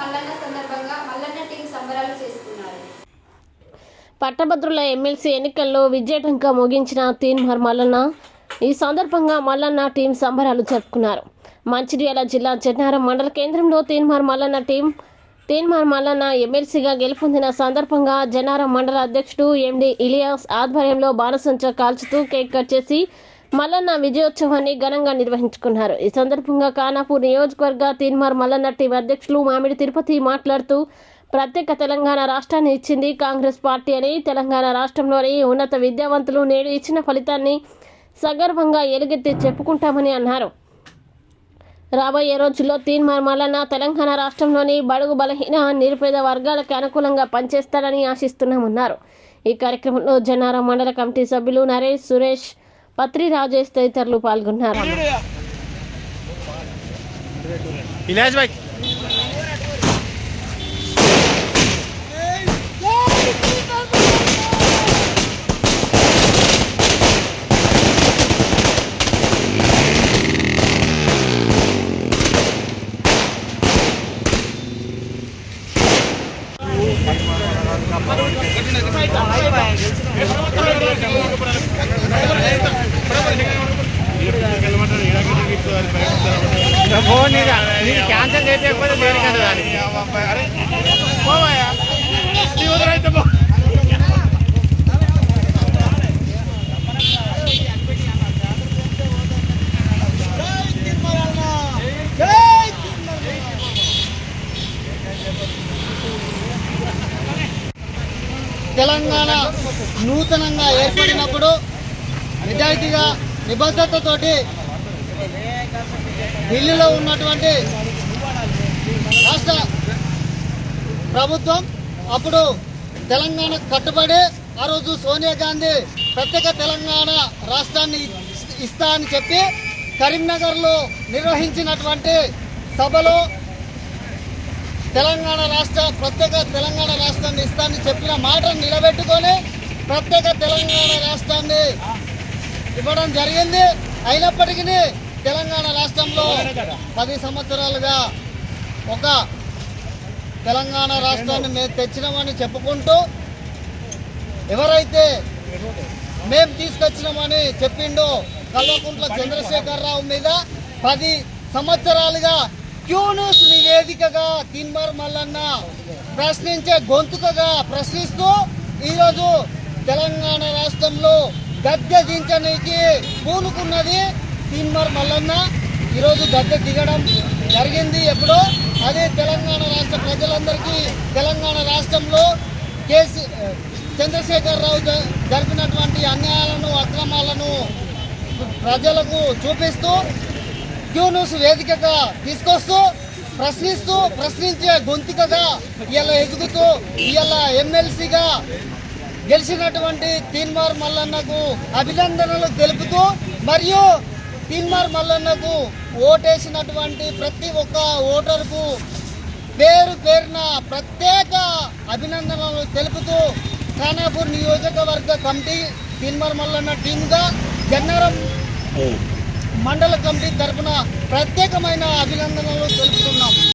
మల్లన్న సందర్భంగా మల్లన్న టీం సంబరాలు చేసుకున్నారు. పట్టభద్రుల ఎమ్మెల్సీ ఎన్నికల్లో విజయటంక ముగించిన తీన్మార్ మల్లన్న. ఈ సందర్భంగా మల్లన్న టీం సంబరాలు జరుపుకున్నారు. మంచిర్యాల జిల్లా చెన్నారం మండల కేంద్రంలో తీన్మార్ మల్లన్న టీం తీన్మార్ మల్లన్న ఎమ్మెల్సీగా గెలుపొందిన సందర్భంగా జనారం మండల అధ్యక్షుడు ఎండి ఇలియాస్ ఆధ్వర్యంలో బాణసంచ కాల్చుతూ కేక్ కట్ చేసి మల్లన్న విజయోత్సవాన్ని ఘనంగా నిర్వహించుకున్నారు. ఈ సందర్భంగా కానాపూర్ నియోజకవర్గ తీన్మార్ మల్లన్న టీం అధ్యక్షులు మామిడి తిరుపతి మాట్లాడుతూ ప్రత్యేక తెలంగాణ రాష్ట్రాన్ని ఇచ్చింది కాంగ్రెస్ పార్టీ అని తెలంగాణ రాష్ట్రంలోని ఉన్నత విద్యావంతులు నేడు ఇచ్చిన ఫలితాన్ని సగర్వంగా ఎలుగెత్తి చెప్పుకుంటామని అన్నారు. రాబోయే రోజుల్లో తీన్మార్ మల్లన్న తెలంగాణ రాష్ట్రంలోని బడుగు బలహీన నిరుపేద వర్గాలకు అనుకూలంగా పనిచేస్తారని ఆశిస్తున్నామన్నారు. ఈ కార్యక్రమంలో జనారం మండల కమిటీ సభ్యులు నరేష్ సురేష్ పత్రి రాజేష్ తదితరులు పాల్గొన్నారు Gracias. ఫోన్ నీకు క్యాన్సిల్ చేయకపోతే దేనికంటే దానికి పోవాయా నీ పో తెలంగాణ నూతనంగా ఏర్పడినప్పుడు నిజాయితీగా నిబద్ధతతోటి ఢిల్లీలో ఉన్నటువంటి రాష్ట్ర ప్రభుత్వం అప్పుడు తెలంగాణ కట్టుబడి ఆ రోజు సోనియా గాంధీ ప్రత్యేక తెలంగాణ రాష్ట్రాన్ని ఇస్తా అని చెప్పి కరీంనగర్లో నిర్వహించినటువంటి సభలో తెలంగాణ రాష్ట్ర ప్రత్యేక తెలంగాణ రాష్ట్రాన్ని ఇస్తానని చెప్పిన మాటను నిలబెట్టుకొని ప్రత్యేక తెలంగాణ రాష్ట్రాన్ని ఇవ్వడం జరిగింది. అయినప్పటికీ తెలంగాణ రాష్ట్రంలో పది సంవత్సరాలుగా ఒక తెలంగాణ రాష్ట్రాన్ని మేము తెచ్చినామని చెప్పుకుంటూ ఎవరైతే మేము తీసుకొచ్చినామని చెప్పిండో కల్వకుంట్ల చంద్రశేఖరరావు మీద పది సంవత్సరాలుగా క్యూన్యూస్ నివేదికగా తిన్మర్ మల్లన్న ప్రశ్నించే గొంతుకగా ప్రశ్నిస్తూ ఈరోజు తెలంగాణ రాష్ట్రంలో దించడానికి పూనుకున్నది తిన్మర్ మల్లన్న. ఈరోజు గద్దె దిగడం జరిగింది ఎప్పుడో. అదే తెలంగాణ రాష్ట్ర ప్రజలందరికీ తెలంగాణ రాష్ట్రంలో కేసీ చంద్రశేఖరరావు రావు జరిపినటువంటి అన్యాయాలను అక్రమాలను ప్రజలకు చూపిస్తూ క్యూన్యూస్ వేదికగా తీసుకొస్తూ ప్రశ్నిస్తూ ప్రశ్నించే గొంతుకగా ఇలా ఎదుగుతూ ఇలా ఎమ్మెల్సీగా గెలిచినటువంటి తీన్మార్ మల్లన్నకు అభినందనలు తెలుపుతూ మరియు తీన్మార్ మల్లన్నకు ఓటేసినటువంటి ప్రతి ఒక్క ఓటరుకు పేరు పేరున ప్రత్యేక అభినందనలు తెలుపుతూ ఖానాపూర్ నియోజకవర్గ కమిటీ తీన్మార్ మల్లన్న టీమ్గా గన్నవరం మండల కమిటీ తరపున ప్రత్యేకమైన అభినందనలు తెలుపుతున్నాం.